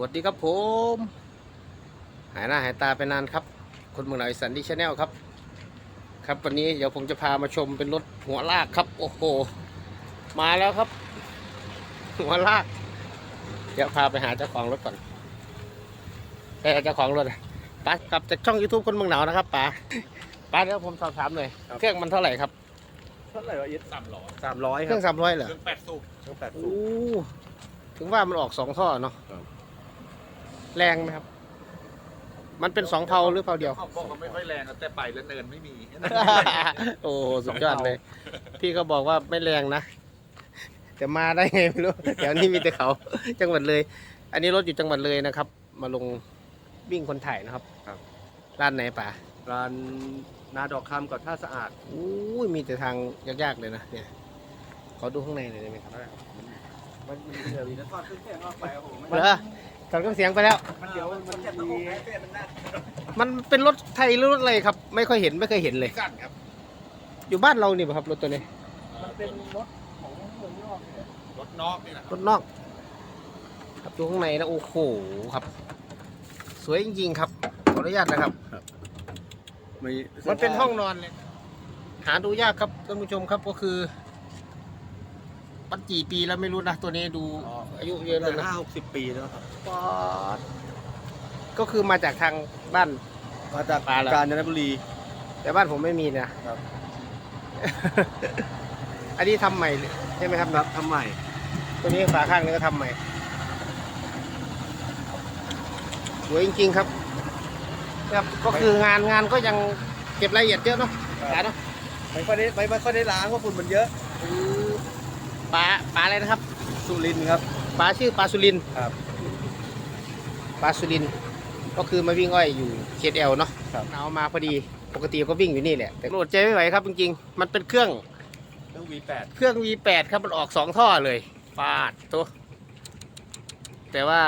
วัสดีครับผม หายหน้าหายตาไปนานครับ คนเมืองไหนสันดีชาแนลครับ ครับวันนี้เดี๋ยวผมจะพามาชมเป็นรถหัวลากครับ โอ้โห มาแล้วครับ หัวลาก เดี๋ยวพาไปหาเจ้าของรถก่อนแต่เจ้าของรถอะไปกลับจากช่อง YouTube คนเมืองหนาวนะครับป๋าป๋าเดี๋ยวผมสอบถามหน่อยเครื่องมันเท่าไหร่ครับเท่าไหร่วะยึดสามร้อยสามร้อยเคครื่รัอบงสามร้อยเหรอ เครื่องแปดสูบทั้งแปดสูโอ้บถึงว่ามันออกสองท่อเนาะครับ แรงไหมครับ มันเป็นสองเผาหรือเผาเดียว เขาบอกเขาไม่ค่อยแรงอะแต่ไปแล้วเนินไม่มี โอ้โหสุดยอดเลย พี่ก็บอกว่าไม่แรงนะ แต่มาได้ไงไม่รู้ แถวนี้มีแต่เขา จังหวัดเลย อันนี้รถอยู่จังหวัดเลยนะครับ มาลงวิ่งคนถ่ายนะครับร้านไหนป่ะร้านนาดอกคำกับท่าสะอาดอู้ยมีแต่ทางยากๆเลยนะเนี่ยขอดูข้างในหน่อยได้ไหมครับมันมันเดี๋ยวจะทอดเครื่องแกงออกไปโอ้โหมันเหรอ ถอดเครื่องเสียงไปแล้ว มันเดี๋ยวมันมีมันเป็นรถไทยหรือรถอะไรครับ ไม่ค่อยเห็นไม่เคยเห็นเลย สั้นครับ อยู่บ้านเรานี่ป่ะครับรถตัวนี้มันเป็นรถของเมืองนอกเนี่ยรถนอกนี่แหละรถนอก ครับดูข้างในนะโอ้โหครับ สวยจริงๆครับขออนุญาตนะครับมีมันเป็นห้องนอนเลย หาดูยากครับท่านผู้ชมครับก็คือ มันกี่ปีแล้วไม่รู้นะตัวนี้ดูอายุเยอะเกิแล้วนนะห้าหกสิบปีแล้วครับป๊าดก็คือมาจากทางบ้าน มาจากปลาเหรอ กาญจนบุรี แต่บ้านผมไม่มีนะครับ อันนี้ทำใหม่เลยใช่ไหมครับครับทำใหม่ตัวนี้ฝาข้างนี้ก็ทำใหม่สวยจริงๆครับครับก็คืองานงานก็ยังเก็บรายละเอียดเยอะเนาะป๋าเนาะไม่ค่อยได้ไม่ค่อยได้ล้างเพราะฝุ่นมันเยอะ อืมป๋าป๋าอะไรนะครับสุรินทร์ครับป๋าชื่อป๋าสุรินทร์ครับป๋าสุรินทร์ก็คือมาวิ่งอ้อยอยู่เขตเอลเนาะครับ เอามาพอดีปกติก็วิ่งอยู่นี่แหละแต่โหลดใจไม่ไหวครับจริงๆมันเป็นเครื่องเครื่อง V8 เครื่อง V8 ครับมันออกสองท่อเลยฟาดตัวแต่ว่า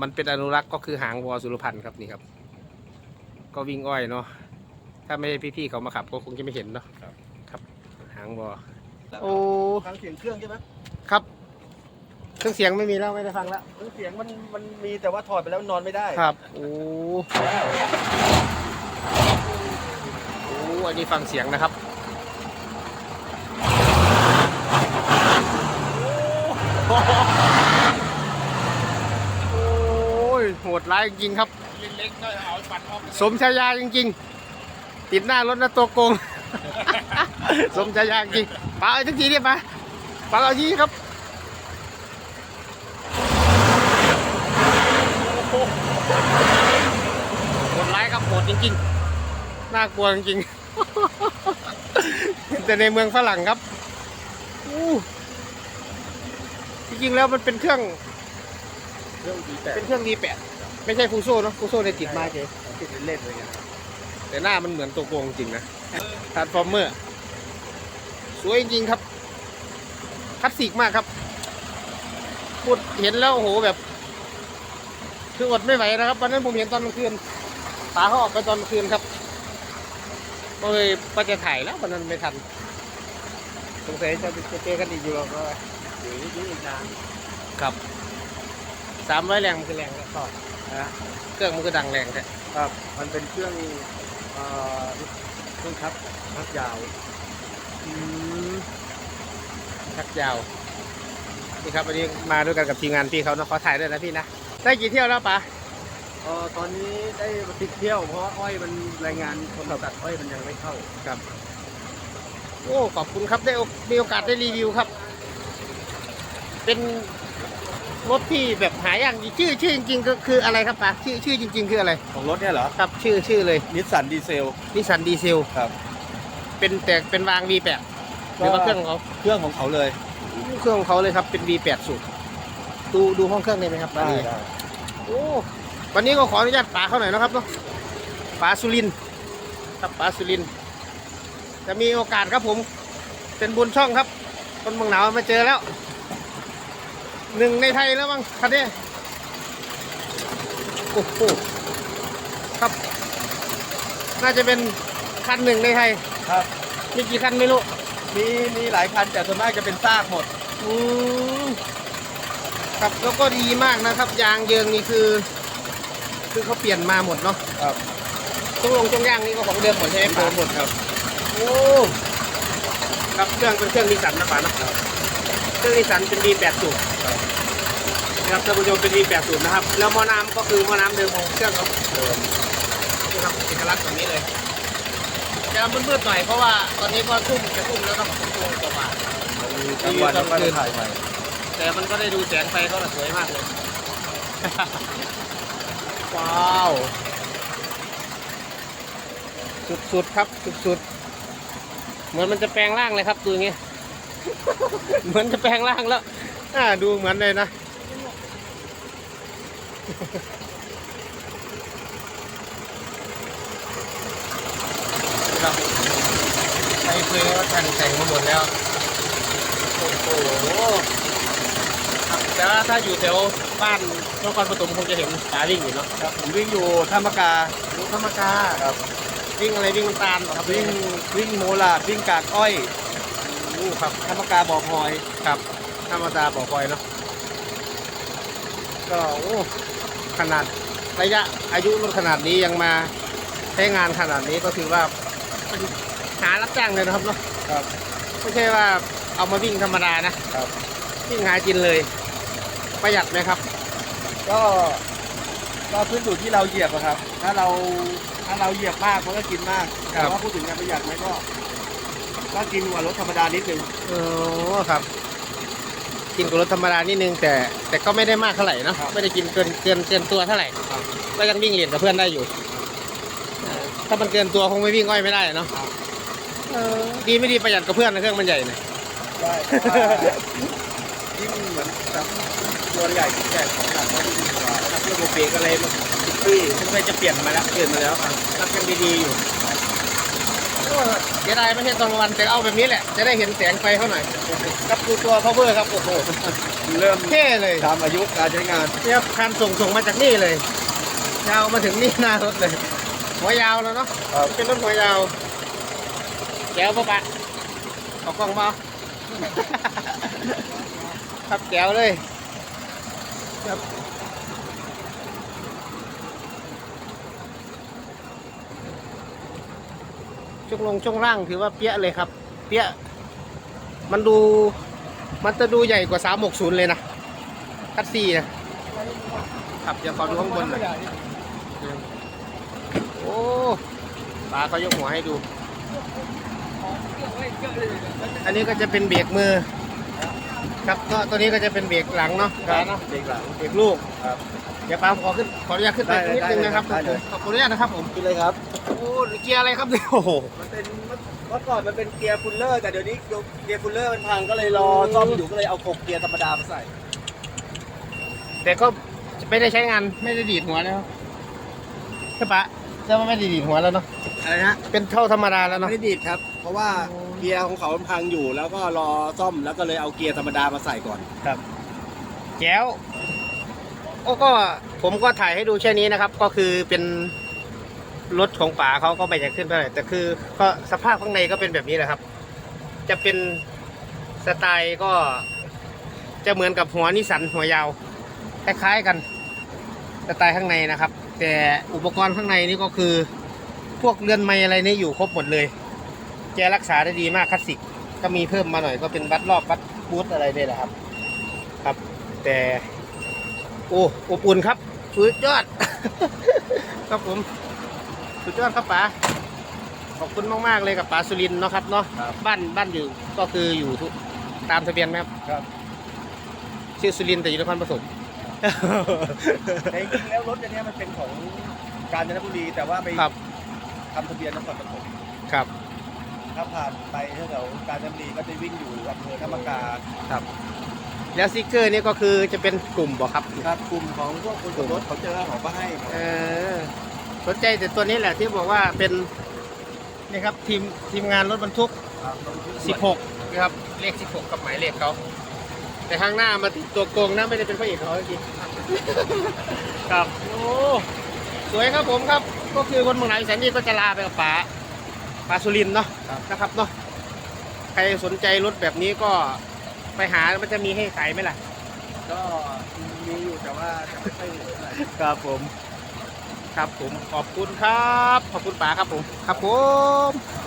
มันเป็นอนุรักษ์ก็คือหางวอสุรพันธ์ครับนี่ครับ ก็วิ่งอ้อยเนาะถ้าไม่ใช่พี่ๆเขามาขับก็คงจะไม่เห็นเนาะครับครับหางวอ โอ้ฟังเสียงเครื่องใช่ไหมครับ เครื่องเสียงไม่มีแล้วไม่ได้ฟังแล้วเครื่องเสียงมันมันมีแต่ว่าถอดไปแล้วนอนไม่ได้ครับโอ้โอ้อันนี้ฟังเสียงนะครับโอ้ยโหดร้ายจริงๆครับเล็กๆก็เอาฟันออกสมชายาจริง ๆ ติดหน้ารถนะตัวโกง สมชายาจริงปาเอาทั้งทีเนี่ยปาปาเอาทีครับโหดร้ายครับโหดจริงๆน่ากลัวจริงๆแต่ในเมืองฝรั่งครับอู้จริงๆแล้วมันเป็นเครื่อง เครื่อง V8 เป็นเครื่อง V8 ไม่ใช่ฟูโซ่เนอะฟูโซ่ในยติดมาเฉยติดเล่นๆเลยไงแต่หน้ามันเหมือนตัวโกงจริงนะทาร์ฟอร์เมอร์ สวยจริงๆครับคลาสสิกมากครับพูดเห็นแล้วโอ้โหแบบ คืออดไม่ไหวนะครับวันนั้นผมเห็นตอนกลางคืนป๋าเขาออกไปตอนกลางคืนครับก็เลยว่าจะถ่ายแล้ววันนั้นไม่ทันสงสัยจะจะเจอกันอีกอยู่หรอกว่าอยู่นี่อีกนานครับสามร้อยแรงมันคือแรงแล้วก็นะเครื่องมันก็ดังแรงแท้ครับ มันเป็นเครื่องเอ่อเครื่องทับทับยาวอืม ชักยาวนี่ครับวันนี้มาด้วยกันกับทีมงานพี่เขานะขอถ่ายด้วยนะพี่นะได้กี่เที่ยวแล้วปะเอ่อตอนนี้ได้มาติดเที่ยวเพราะว่าอ้อยมันรายงานคนตัดอ้อยมันยังไม่เข้าครับ โอ้ขอบคุณครับได้โอมีโอกาสได้รีวิวครับ เป็นรถที่แบบหายากจริงชื่อชื่อจริงๆก็คืออะไรครับปะชื่อชื่อจริง ๆ คืออะไร ของรถเนี่ยเหรอครับ ชื่อชื่อเลยนิสสันดีเซลนิสันดีเซลครับ เป็นแต่เป็นวาง V8 หรือว่าเครื่องของเขาเครื่องของเขาเลยเครื่องของเขาเลยครับเป็น V8 สูตรดูดูห้องเครื่องได้ไหมครับอันนี้โอ้วันนี้ก็ขออนุญาตป๋าเขาหน่อยนะครับเนาะป๋าสุรินทร์ครับป๋าสุรินทร์จะมีโอกาสครับผม เป็นบุญช่องครับคนเมืองหนาวมาเจอแล้วหนึ่งในไทยแล้วมั้งคันนี้โอ้โหครับ น่าจะเป็นคันหนึ่งในไทย ครับ มีกี่คันไม่รู้มีมีหลายคันแต่ส่วนมากจะเป็นซากหมด อืมครับแล้วก็ดีมากนะครับ ยางเยิงนี่คือ คือเขาเปลี่ยนมาหมดเนาะครับช่วงลงช่วงย่างนี่ก็ของเดิมหมดใช่ไหมเติป๋ามหมดครับโอ้ครับเครื่องเป็นเครื่องนิสสันนะป๋านะเครื่องนิสสันเป็น D80 นะครับท่านผู้ชมเป็น D80 นะครับ แล้วหม้อน้ำก็คือหม้อน้ำเดิมของเครื่องเขาเติมนี่ครับเอกลักษณ์แบบนี้เลย จะมืดๆหน่อยเพราะว่าตอนนี้ก็ทุ่มจะทุ่มแล้วก็ทุ่มกว่ามีกลางวันแล้วก็ถ่ายใหม่แต่มันก็ได้ดูแสงไฟก็สวยมากเลย ว้าว สุดๆครับสุดๆเหมือนมันจะแปลงร่างเลยครับดูอย่างเงี้ยเหมือนจะแปลงร่างแล้วอ่าดูเหมือนเลยนะ ครับ ใช้เฟืองก็ทันแต่งมาหมดแล้ว โอ้โหครับแต่ว่าถ้าอยู่แถวบ้านนครปฐมคงจะเห็นสาวิ่งอยู่เนาะครับผมวิ่งอยู่ท่ามะกาลูกธรรมกาครับวิ่งอะไรวิ่งน้ำตาลเหรอครับวิ่งวิ่งโมลาดวิ่งกากอ้อยอู้ครับท่ามะกาบ่อพลอยครับธรรมดาบอกคอยเนาะก็โอ้ขนาดระยะอายุรถขนาดนี้ยังมาใช้งานขนาดนี้ก็ถือว่า หารับจ้างเลยนะครับเนาะครับไม่ใช่ว่าเอามาวิ่งธรรมดานะครับ วิ่งหากินเลย ประหยัดไหมครับ ก็ก็ขึ้นอยู่ที่เราเหยียบอะครับ ถ้าเราถ้าเราเหยียบมากมันก็กินมากครับแต่ว่าพูดถึงการประหยัดไหมก็ ก็กินกว่ารถธรรมดานิดนึงโอ้ครับ กินกับรถธรรมดานิดนึงแต่แต่ก็ไม่ได้มากเท่าไหร่เนอะไม่ได้กินเกินเกินเกินตัวเท่าไหร่ก็ยังวิ่งเรียนกับเพื่อนได้อยู่เออถ้ามันเกินตัวคงไม่วิ่งอ้อยไม่ได้เนาะ เออดีไม่ดีประหยัดกับเพื่อนนะเครื่องมันใหญ่เนี่ยได้เพราะว่ายิ่งเหมือนกับตัวใหญ่ที่แก่ของหนักก็ดีกว่าครับระบบเบรกอะไรมันติดปี้ซึ่งไปจะเปลี่ยนมาแล้วเปลี่ยนมาแล้วครับรับยังดีๆอยู่โอ้เสียดายไม่ใช่ตอนกลางวันแต่เอาแบบนี้แหละ จะได้เห็นแสงไฟเขาหน่อยกับดูตัว power ครับโอ้โหเริ่มเท่เลยตามอายุการใช้งานเนี่ยคันส่งส่งมาจากนี่เลย ยาวมาถึงนี่หน้ารถเลยหัวยาวแล้วเนาะครับเป็นรถหัวยาว แก้วปะปะเอากล้องมาครับแก้วเลยครับช่วงลงช่วงล่างถือว่าเปี้ยเลยครับ เปี้ยมันดูมันจะดูใหญ่กว่า 360 เลยนะคัดซีนะครับเดี๋ยวขอดูข้างบนหน่อยโอ้ปลาเขายกหัวให้ดู อันนี้ก็จะเป็นเบรกมือ ครับก็ตัวนี้ก็จะเป็นเบรกหลังเนาะครับเนาะเด็กหลังเบรกลูกครับเดี๋ยวปลาขอขึ้นขออนุญาตขึ้นไปได้เลยนิดนึงนะครับได้เลยขอบคุณอนุญาตนะครับผมกินเลยครับโอ้เกียร์อะไรครับเนี่ยโอ้โหมันเป็นเมื่อก่อนมันเป็นเกียร์ฟูลเลอร์แต่เดี๋ยวนี้เกียร์ฟูลเลอร์มันพังก็เลยรอซ่อมอยู่ก็เลยเอากบเกียร์ธรรมดามาใส่ แต่ก็ไม่ได้ใช้งานไม่ได้ดีดหัวนะครับใช่ปะใช่ว่าไม่ได้ดีดหัวแล้วเนาะอะไรนะเป็นเท่าธรรมดาแล้วไม่เนาะได้ดีดครับ เพราะว่าเกียร์ของเขามันพังอยู่ แล้วก็รอซ่อมแล้วก็เลยเอาเกียร์ธรรมดามาใส่ก่อนแก้วโอ้ก็ผมก็ถ่ายให้ดูแค่นี้นะครับ ก็คือเป็นรถของป๋าเขาก็ไม่อยากขึ้นเท่าไหร่แต่คือก็สภาพข้างในก็เป็นแบบนี้แหละครับ จะเป็นสไตล์ก็ จะเหมือนกับหัวนิสสันหัวยาวคล้ายๆกันสไตล์ข้างในนะครับ แต่อุปกรณ์ข้างในนี่ก็คือ พวกเรือนไม้อะไรนี่อยู่ครบหมดเลย แกรักษาได้ดีมากคลาสสิกก็มีเพิ่มมาหน่อยก็เป็นวัดรอบวัดบูธอะไรเนี่ยแหละครับ ครับ แต่โอ้อบอุ่นครับสุดยอด ครับผมสุดยอดครับป๋าขอบคุณมากๆเลยกับป๋าสุรินทร์เนาะครับเนาะครับ บ้านบ้านอยู่ก็คืออยู่ทุกตามทะเบียนไหมครับ ครับ ชื่อสุรินทร์แต่อยู่นครปฐม แต่จริงๆแล้วรถอันเนี้ยมันเป็นของกาญจนบุรี แต่ว่าไปครับ ทำทะเบียนนครปฐมครับ ถ้าผ่านไปแถวๆกาญจนบุรีก็จะวิ่งอยู่อำเภอธรรมกาแล้วสติกเกอร์นี่ก็คือจะเป็นกลุ่มบ่ครับ ครับกลุ่มของพวกคนขับรถเขาเจอเขาก็ให้เออสนใจแต่ตัวนี้แหละที่บอกว่าเป็นนี่ครับทีมทีมงานรถบรรทุก ครับลงที่16นะครับ เลข 16 กับหมายเลขเขา แต่ข้างหน้ามาติดตัวโกงนะไม่ได้เป็นพระเอกเขาจริงๆครับ โอ้ สวยครับผมครับ ก็คือคนเมืองไหนแสนดีก็จะลาไปกับป๋า ป๋าสุรินทร์เนาะนะครับเนาะใครสนใจรถแบบนี้ก็ไปหามันจะมีให้ขายไหมล่ะ ก็มีอยู่แต่ว่าจะไม่ค่อยเห็นเท่าไหร่ครับผม ครับผมขอบคุณครับ ขอบคุณป๋าครับผม ครับผม